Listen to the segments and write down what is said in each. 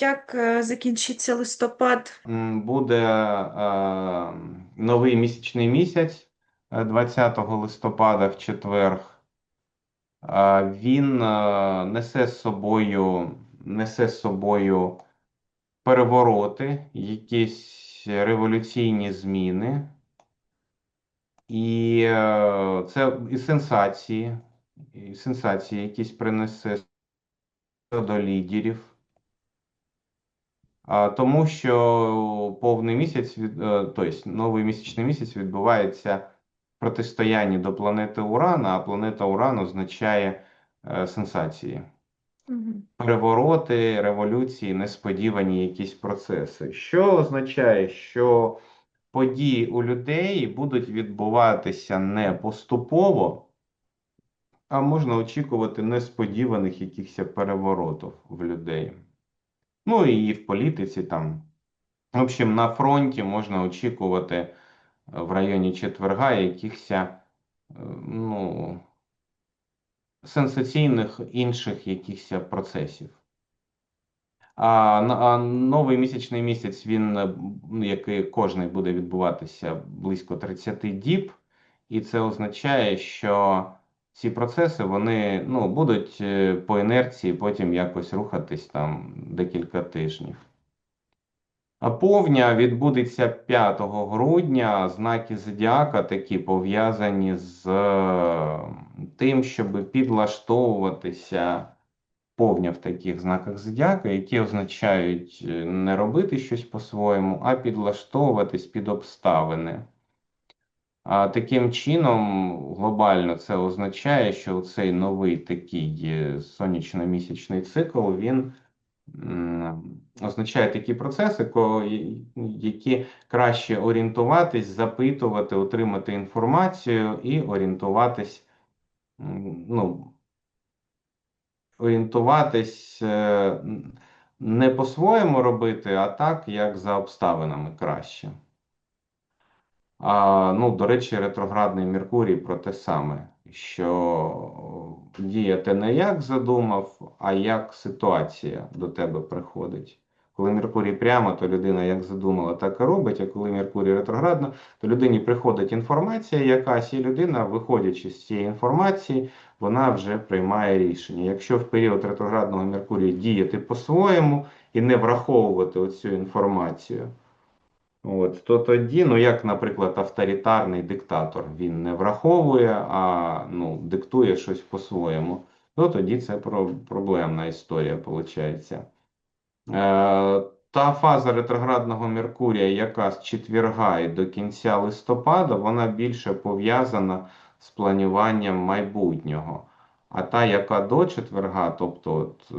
Як е, закінчиться листопад? Буде е, новий місячний місяць е, 20 листопада в четверг. Е, Він е, несе з собою, несе з собою перевороти, якісь революційні зміни, і е, це і сенсації, і сенсації якісь принесе до лідерів. Тому що повний місяць, від- тобто новий місячний місяць відбувається в протистоянні до планети Уран, а планета Уран означає е, сенсації. Перевороти, революції, несподівані якісь процеси. Що означає, що події у людей будуть відбуватися не поступово, а можна очікувати несподіваних якихось переворотів в людей. Ну і в політиці там. В общем, на фронті можна очікувати е, в районі четверга якихось е, ну, сенсаційних інших якихось процесів. А, а новий місячний місяць, він, е, ну, як і кожний, буде відбуватися близько 30 діб, і це означає, що ці процеси вони ну, будуть е, по інерції потім якось рухатись там декілька тижнів. А повня відбудеться 5 грудня. Знаки зодіака такі пов'язані з е, тим, щоб підлаштовуватися повня в таких знаках зодіака, які означають е, не робити щось по-своєму, а підлаштовуватись під обставини. А таким чином, глобально це означає, що цей новий такий е, сонячно-місячний цикл, він означає такі процеси, які краще орієнтуватись, запитувати, отримати інформацію і орієнтуватись, ну, орієнтуватись е, не по-своєму робити, а так, як за обставинами краще. А, ну, до речі, ретроградний Меркурій про те саме, що діяти не як задумав, а як ситуація до тебе приходить. Коли Меркурій прямо, то людина як задумала, так і робить, а коли Меркурій ретроградно, то людині приходить інформація якась, і людина, виходячи з цієї інформації, вона вже приймає рішення. Якщо в період ретроградного Меркурія діяти по-своєму і не враховувати оцю інформацію, От, то тоді, ну як, наприклад, авторитарний диктатор, він не враховує, а ну, диктує щось по-своєму, то тоді це про- проблемна історія, виходить. Е, та фаза ретроградного Меркурія, яка з четверга і до кінця листопада, вона більше пов'язана з плануванням майбутнього. А та, яка до четверга, тобто от, е,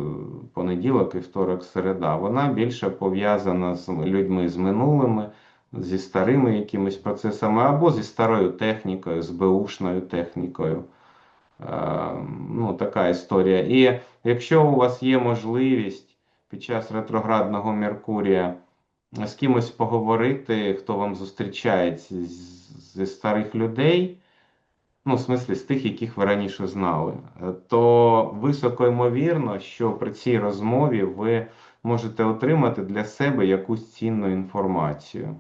понеділок, і вівторок, середа, вона більше пов'язана з людьми з минулими, зі старими якимись процесами, або зі старою технікою, з беушною технікою. Е, ну, така історія. І якщо у вас є можливість під час ретроградного Меркурія з кимось поговорити, хто вам зустрічається зі старих людей, ну, в смислі, з тих, яких ви раніше знали, е, то високо ймовірно, що при цій розмові ви можете отримати для себе якусь цінну інформацію.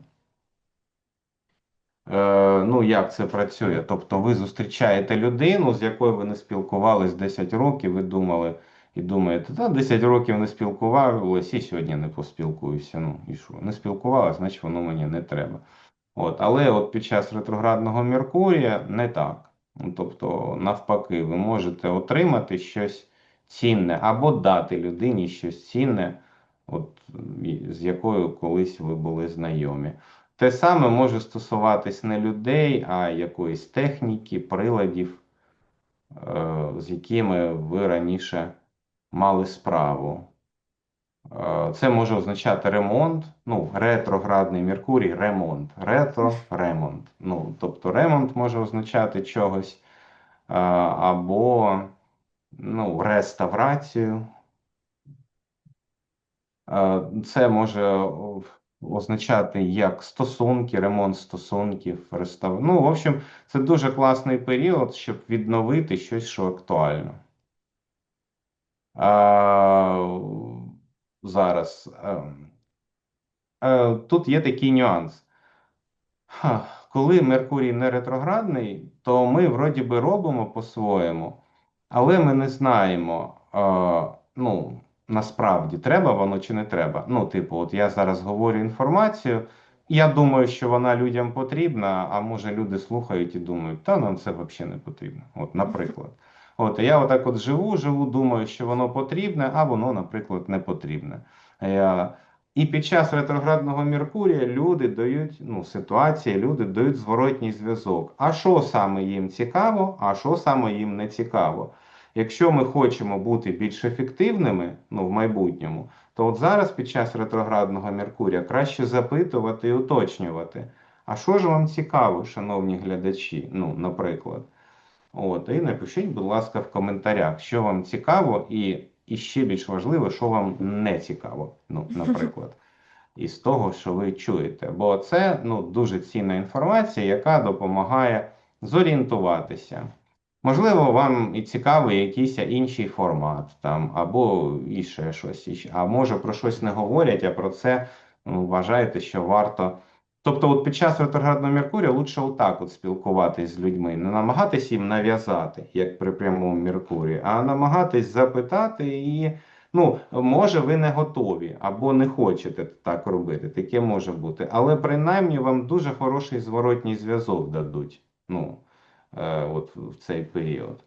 Е, ну, як це працює? Тобто ви зустрічаєте людину, з якою ви не спілкувались 10 років, ви думали і думаєте, та 10 років не спілкувалися і сьогодні не поспілкуюся. Ну, і що? Не спілкувалися, значить воно мені не треба. От, але от під час ретроградного Меркурія не так. Ну, Тобто, навпаки, ви можете отримати щось цінне або дати людині щось цінне, от, з якою колись ви були знайомі. Те саме може стосуватись не людей, а якоїсь техніки, приладів, е, з якими ви раніше мали справу. Е, Це може означати ремонт, ну, ретроградний Меркурій, ремонт, ретро, ремонт. Ну, тобто ремонт може означати чогось, е, або ну, реставрацію. Е, Це може означати як стосунки, ремонт стосунків, рестав... Ну, в общем, це дуже класний період, щоб відновити щось, що актуально. Зараз. ем, е, Тут є такий нюанс. Коли Меркурій не ретроградний, то ми вроді би робимо по-своєму, але ми не знаємо, е, ну, насправді, треба воно чи не треба. Ну, типу, от я зараз говорю інформацію, я думаю, що вона людям потрібна, а може люди слухають і думають, та нам це взагалі не потрібно. От, наприклад. От, я отак от живу, живу, думаю, що воно потрібне, а воно, наприклад, не потрібне. І під час ретроградного Меркурія люди дають, ну, ситуації, люди дають зворотній зв'язок. А що саме їм цікаво, а що саме їм не цікаво. Якщо ми хочемо бути більш ефективними ну, в майбутньому, то от зараз під час ретроградного Меркурія краще запитувати і уточнювати. А що ж вам цікаво, шановні глядачі? Ну, наприклад. От, і напишіть, будь ласка, в коментарях, що вам цікаво, і, і ще більш важливо, що вам не цікаво, ну, наприклад, із того, що ви чуєте. Бо це ну, дуже цінна інформація, яка допомагає зорієнтуватися. Можливо, вам і цікавий якийсь інший формат, там, або ще щось, а може про щось не говорять, а про це ну, вважаєте, що варто. Тобто, от під час ретроградного Меркурія лучше отак от спілкуватись з людьми, не намагатись їм нав'язати, як при прямому Меркурії, а намагатись запитати і, ну, може, ви не готові або не хочете так робити, таке може бути. Але принаймні вам дуже хороший зворотній зв'язок дадуть. Ну, е, от в цей період.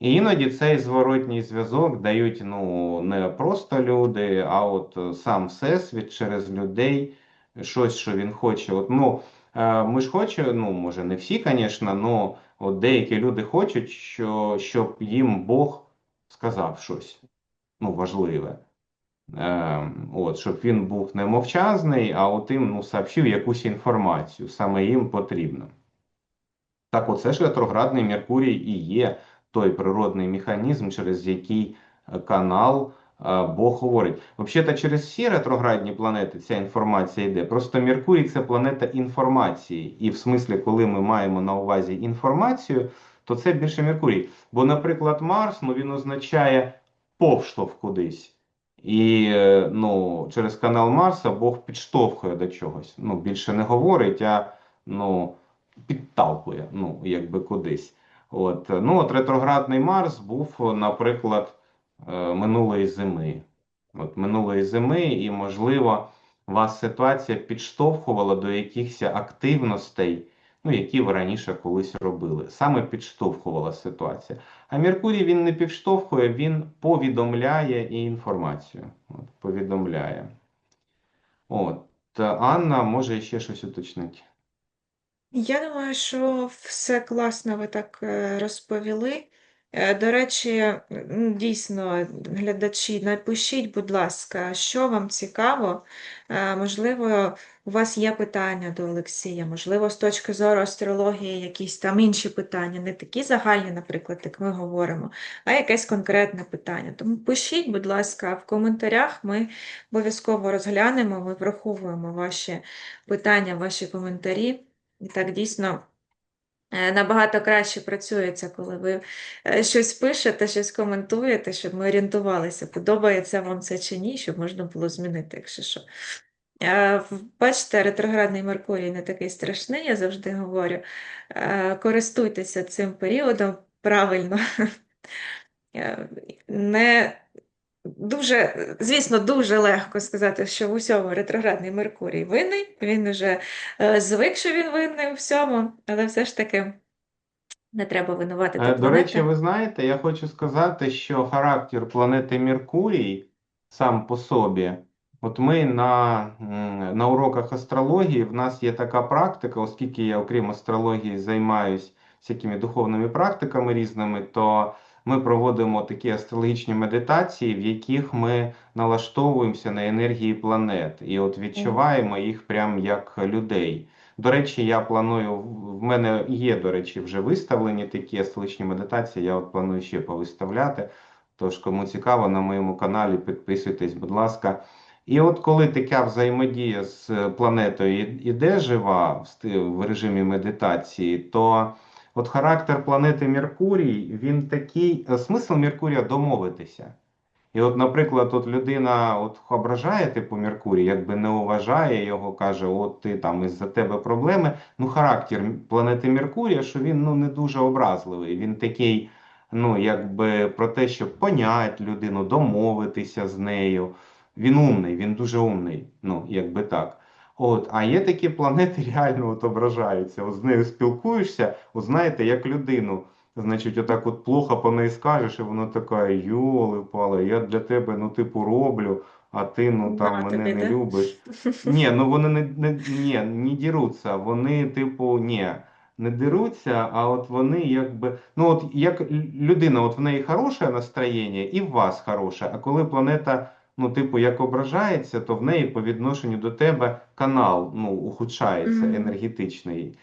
І іноді цей зворотній зв'язок дають ну, не просто люди, а от сам Всесвіт через людей, щось, що він хоче. От, ну, е, ми ж хочемо, ну, може, не всі, звісно, але деякі люди хочуть, що, щоб їм Бог сказав щось ну, важливе. Е, от, щоб він був не мовчазний, а от їм ну, сообщив якусь інформацію, саме їм потрібно. Так, оце ж ретроградний Меркурій і є той природний механізм, через який канал Бог говорить. Взагалі, через всі ретроградні планети ця інформація йде. Просто Меркурій це планета інформації. І в смислі, коли ми маємо на увазі інформацію, то це більше Меркурій. Бо, наприклад, Марс ну, він означає повштовх кудись. І е, ну, через канал Марса Бог підштовхує до чогось. Ну, більше не говорить, а ну, підталкує, ну, якби кудись. От, ну, от ретроградний Марс був, наприклад, минулої зими. От минулої зими, і, можливо, вас ситуація підштовхувала до якихось активностей, ну, які ви раніше колись робили. Саме підштовхувала ситуація. А Меркурій він не підштовхує, він повідомляє і інформацію. От, повідомляє. От, Анна може ще щось уточнити. Я думаю, що все класно ви так е, розповіли. Е, До речі, дійсно, глядачі, напишіть, будь ласка, що вам цікаво. Е, Можливо, у вас є питання до Олексія, можливо, з точки зору астрології якісь там інші питання, не такі загальні, наприклад, як ми говоримо, а якесь конкретне питання. Тому пишіть, будь ласка, в коментарях. Ми обов'язково розглянемо, ми враховуємо ваші питання, ваші коментарі. І так дійсно набагато краще працюється, коли ви е, щось пишете, щось коментуєте, щоб ми орієнтувалися, подобається вам це чи ні, щоб можна було змінити, якщо що. Е, Бачите, ретроградний Меркурій не такий страшний, я завжди говорю. Е, Користуйтеся цим періодом правильно. Е, Не дуже, звісно, дуже легко сказати, що в усьому ретроградний Меркурій винний. Він вже е, звик, що він винний у всьому, але все ж таки не треба винуватити Е, До речі, ви знаєте, я хочу сказати, що характер планети Меркурій сам по собі, от ми на, на уроках астрології, в нас є така практика, оскільки я, окрім астрології, займаюсь всякими духовними практиками різними, то ми проводимо такі астрологічні медитації, в яких ми налаштовуємося на енергії планет і от відчуваємо їх прям як людей. До речі, я планую, в мене є, до речі, вже виставлені такі астрологічні медитації, я от планую ще повиставляти. Тож, кому цікаво, на моєму каналі підписуйтесь, будь ласка. І от коли така взаємодія з планетою іде жива в режимі медитації, то от характер планети Меркурій, він такий, е, смисл Меркурія домовитися. І от, наприклад, от людина от ображає типу Меркурій, якби не уважає його, каже, от ти там із-за тебе проблеми. Ну, характер планети Меркурія, що він ну не дуже образливий. Він такий, ну якби про те, щоб понять людину, домовитися з нею. Він умний, він дуже умний. Ну, якби так. От, а є такі планети, реально от ображаються. От з нею спілкуєшся, от знаєте, як людину. Значить, отак от плохо по неї скажеш, і вона така, йоли пали, я для тебе, ну, типу, роблю, а ти, ну, там, мене тобі, не да? любиш. Ні, ну вони не, не, ні, не діруться, вони, типу, ні, не деруться, а от вони якби, ну от як людина, от в неї хороше настроєння і в вас хороше, а коли планета, ну, типу, як ображається, то в неї по відношенню до тебе канал, ну, ухудшається, Мгм. енергетичний.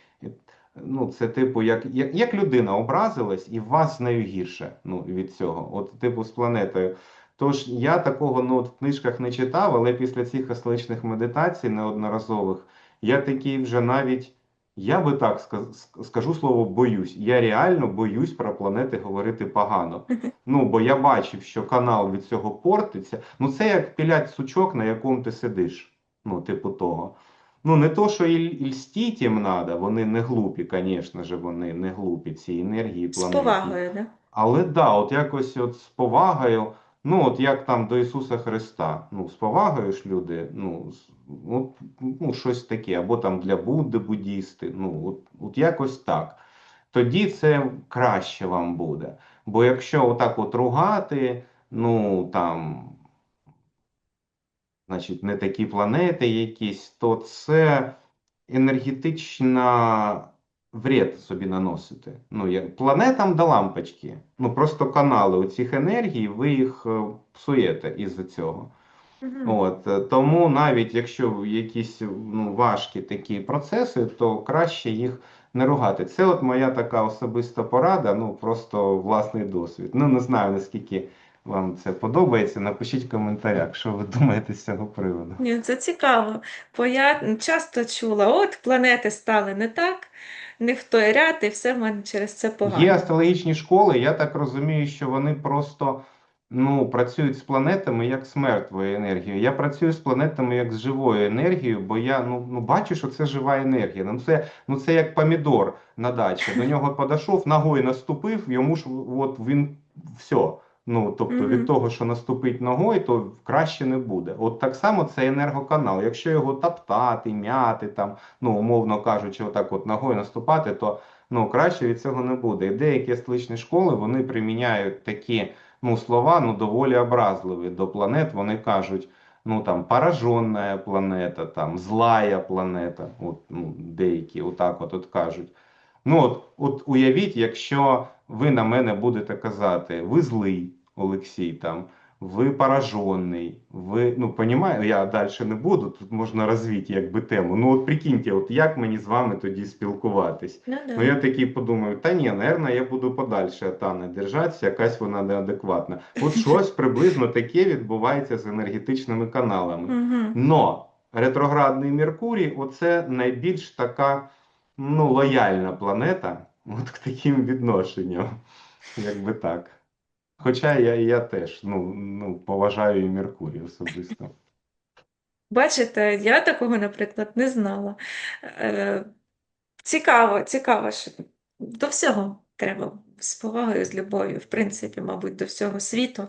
Ну, це типу, як, як, як людина образилась, і вас з нею гірше, ну, від цього, от, типу, з планетою. Тож я такого ну, от в книжках не читав, але після цих асличних медитацій неодноразових я такий вже навіть, я би так скажу слово боюсь. Я реально боюсь про планети говорити погано. Ну, бо я бачив, що канал від цього портиться. Ну, це як пілять сучок, на якому ти сидиш. Ну, типу того. Ну, не то, що і, льстіть їм надо, вони не глупі, звісно ж, вони не глупі, ці енергії З повагою, да? Але да, от якось от з повагою, ну от як там до Ісуса Христа, ну з повагою ж люди, ну, от, ну щось таке, або там для Будди, буддісти, ну от, от якось так. Тоді це краще вам буде. Бо якщо отак от ругати, ну там, значить, не такі планети якісь, то це енергетична вред собі наносите. Ну, як планетам до лампочки. Ну, просто канали оцих енергій, ви їх е, псуєте із-за цього. От, е, тому навіть якщо якісь ну, важкі такі процеси, то краще їх не ругати. Це от моя така особиста порада, ну просто власний досвід. Ну, не знаю, наскільки вам це подобається. Напишіть в коментарях, що ви думаєте з цього приводу. Ні, це цікаво, бо я часто чула, от планети стали не так, не в той ряд, і все в мене через це Є погано. астрологічні школи, я так розумію, що вони просто ну, працюють з планетами як з мертвою енергією. Я працюю з планетами як з живою енергією, бо я ну, ну, бачу, що це жива енергія. Ну це, ну, це як помідор на дачі. До нього подійшов, ногою наступив, йому ж от він все. Ну, тобто від того, що наступить ногою, то краще не буде. От так само це енергоканал. Якщо його топтати, м'яти, там, ну, умовно кажучи, отак от ногою наступати, то ну, краще від цього не буде. І деякі астрологічні школи вони приміняють такі ну, слова ну, доволі образливі до планет. Вони кажуть, ну там пораженная планета, там злая планета. От, ну, деякі отак от, от кажуть. Ну, от, от уявіть, якщо ви на мене будете казати, ви злий, Олексій, там, ви поражений, ви, ну, понімаю, я далі не буду, тут можна розвити якби тему. Ну, от прикиньте, от як мені з вами тоді спілкуватись? Ну, да. Ну, я такий подумаю, та ні, напевно, я буду подальше Анни держатися, якась вона неадекватна. От щось приблизно таке відбувається з енергетичними каналами. Но ретроградний Меркурій оце найбільш така ну, лояльна планета от к таким відношенням. Якби так. Хоча я, я теж ну, ну, поважаю і Меркурій особисто. Бачите, я такого, наприклад, не знала. Е, Цікаво, цікаво, що до всього треба з повагою, з любов'ю, в принципі, мабуть, до всього світу,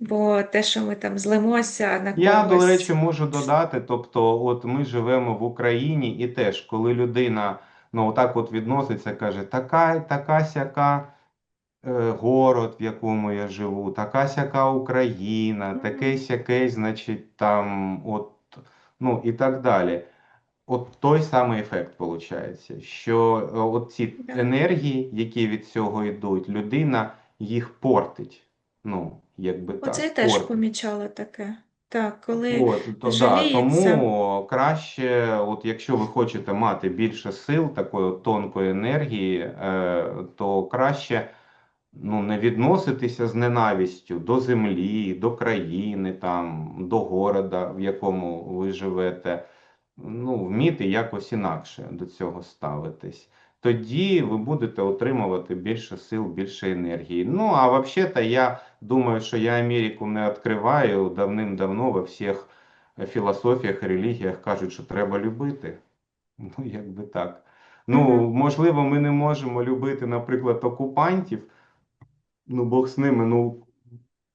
бо те, що ми там злимося на Я, до речі, можу додати, тобто, от ми живемо в Україні, і теж, коли людина ну, отак от відноситься, каже, така, така сяка е, город, в якому я живу, така сяка Україна, таке сяке, значить, там, от, ну, і так далі. От той самий ефект виходить, що е, от ці енергії, які від цього йдуть, людина їх портить. Ну, якби так, Оце я теж портить. помічала таке. Так, коли От, то, да, жаліється. тому краще, от якщо ви хочете мати більше сил, такої от тонкої енергії, е, то краще ну, не відноситися з ненавистю до землі, до країни, там, до города, в якому ви живете. Ну, вміти якось інакше до цього ставитись. Тоді ви будете отримувати більше сил, більше енергії. Ну, а взагалі-то я думаю, що я Америку не відкриваю давним-давно во всіх філософіях, релігіях кажуть, що треба любити. Ну, якби так. Ну, можливо, ми не можемо любити, наприклад, окупантів. Ну, Бог з ними, ну,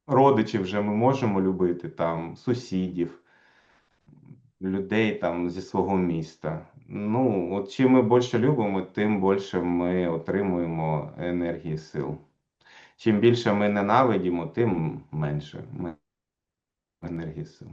родичів вже ми можемо любити, там, сусідів, людей там зі свого міста. Ну, от чим ми більше любимо, тим більше ми отримуємо енергії сил. Чим більше ми ненавидимо, тим менше ми енергії сил.